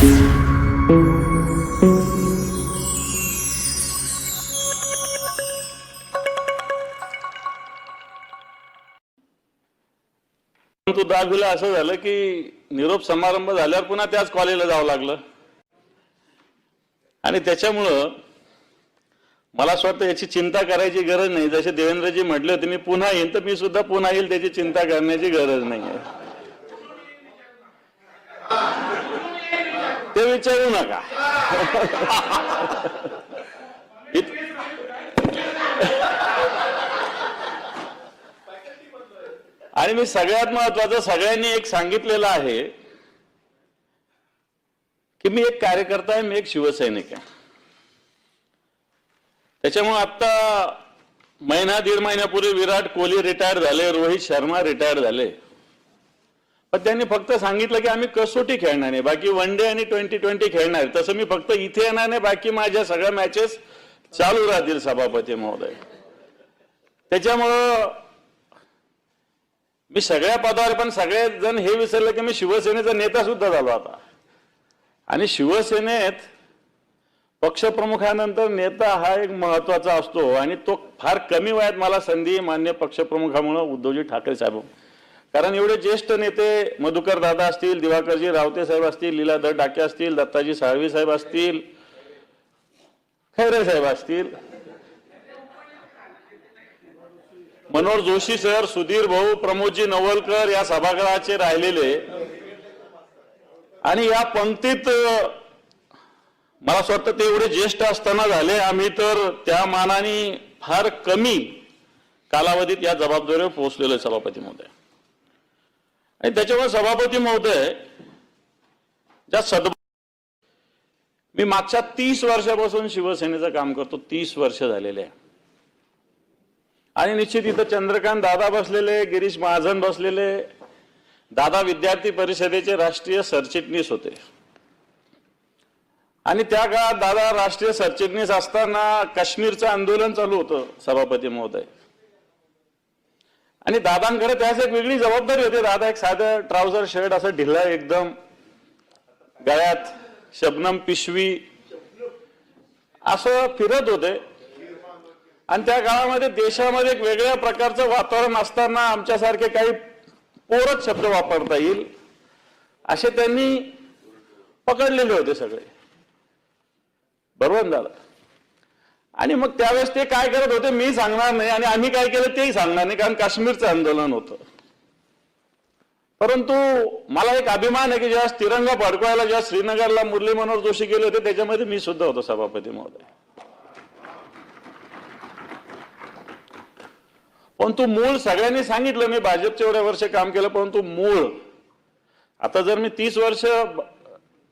परंतु दहावीला असं झालं की निरोप समारंभ झाल्यावर पुन्हा त्याच कॉलेजला जावं लागलं. आणि त्याच्यामुळं मला असं वाटतं याची चिंता करायची गरज नाही. जसे देवेंद्रजी म्हटले होते मी पुन्हा येईन तर मी सुद्धा पुन्हा येईल त्याची चिंता करण्याची गरज नाही आहे ते विचारू नका. आणि मी सगळ्यात महत्वाचं सगळ्यांनी एक सांगितलेलं आहे की मी एक कार्यकर्ता आहे मी एक शिवसैनिक आहे. त्याच्यामुळे आता महिना दीड महिन्यापूर्वी विराट कोहली रिटायर झाले रोहित शर्मा रिटायर झाले. त्यांनी फक्त सांगितलं की आम्ही कसोटी खेळणार नाही. बाकी वन डे आणि ट्वेंटी ट्वेंटी खेळणार तसं मी फक्त इथे येणार नाही. बाकी माझ्या सगळ्या मॅचेस चालू राहतील सभापती महोदय. त्याच्यामुळं मी सगळ्या पदावर पण सगळे जण हे विसरले की मी शिवसेनेचा नेता सुद्धा झालो आता. आणि शिवसेनेत पक्षप्रमुखानंतर नेता हा एक महत्त्वाचा असतो आणि तो फार कमी वयात मला संधी मान्य पक्षप्रमुखामुळं उद्धवजी ठाकरे साहेब कारण एवढे ज्येष्ठ नेते मधुकर दादा असतील दिवाकरजी रावते साहेब असतील लीलाधर डाके असतील दत्ताजी साळवी साहेब असतील खैरे साहेब असतील. मनोहर जोशी सर सुधीर भाऊ प्रमोदजी नवलकर या सभागृहाचे राहिलेले. आणि या पंक्तीत मला असं वाटतं ते एवढे ज्येष्ठ असताना झाले. आम्ही तर त्या मानाने फार कमी कालावधीत या जबाबदारीवर पोहोचलेलो आहे सभापती महोदय. आणि त्याच्यामुळे सभापती महोदय ज्या सद मी मागच्या तीस वर्षापासून शिवसेनेचं काम करतो तीस वर्ष झालेले आहे. आणि निश्चित इथं चंद्रकांत दादा बसलेले गिरीश महाजन बसलेले दादा विद्यार्थी परिषदेचे राष्ट्रीय सरचिटणीस होते. आणि त्या काळात दादा राष्ट्रीय सरचिटणीस असताना काश्मीरचं आंदोलन चालू होतं सभापती महोदय. आणि दादांकडे त्याच एक वेगळी जबाबदारी होती. दादा एक साधं ट्राउझर शर्ट असं ढिला एकदम. गळ्यात शबनम पिशवी. असं फिरत होते. आणि त्या काळामध्ये देशामध्ये एक वेगळ्या प्रकारचं वातावरण असताना आमच्यासारखे काही पोरच शब्द वापरता येईल. असे त्यांनी पकडलेले होते सगळे. बरोबर झालं दादा? आणि मग त्यावेळेस ते काय करत होते मी सांगणार नाही आणि आम्ही काय केलं तेही सांगणार नाही कारण काश्मीरचं आंदोलन होतं. परंतु मला एक अभिमान आहे की जेव्हा तिरंगा फडकवायला जेव्हा श्रीनगरला मुरली मनोहर जोशी गेले होते त्याच्यामध्ये मी सुद्धा होतो सभापती महोदय. परंतु मूळ सगळ्यांनी सांगितलं मी भाजपचे एवढ्या वर्ष काम केलं परंतु मूळ. आता जर मी तीस वर्ष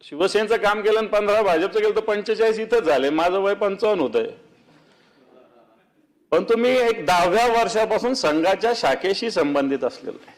शिवसेनेचं काम केलं आणि पंधरा भाजपचं केलं तर पंचेचाळीस इथंच झाले. माझं वय पंचावन्न होतंय. पण तुम्ही एक दहाव्या वर्षापासून संघाच्या शाखेशी संबंधित असलेलं. आहे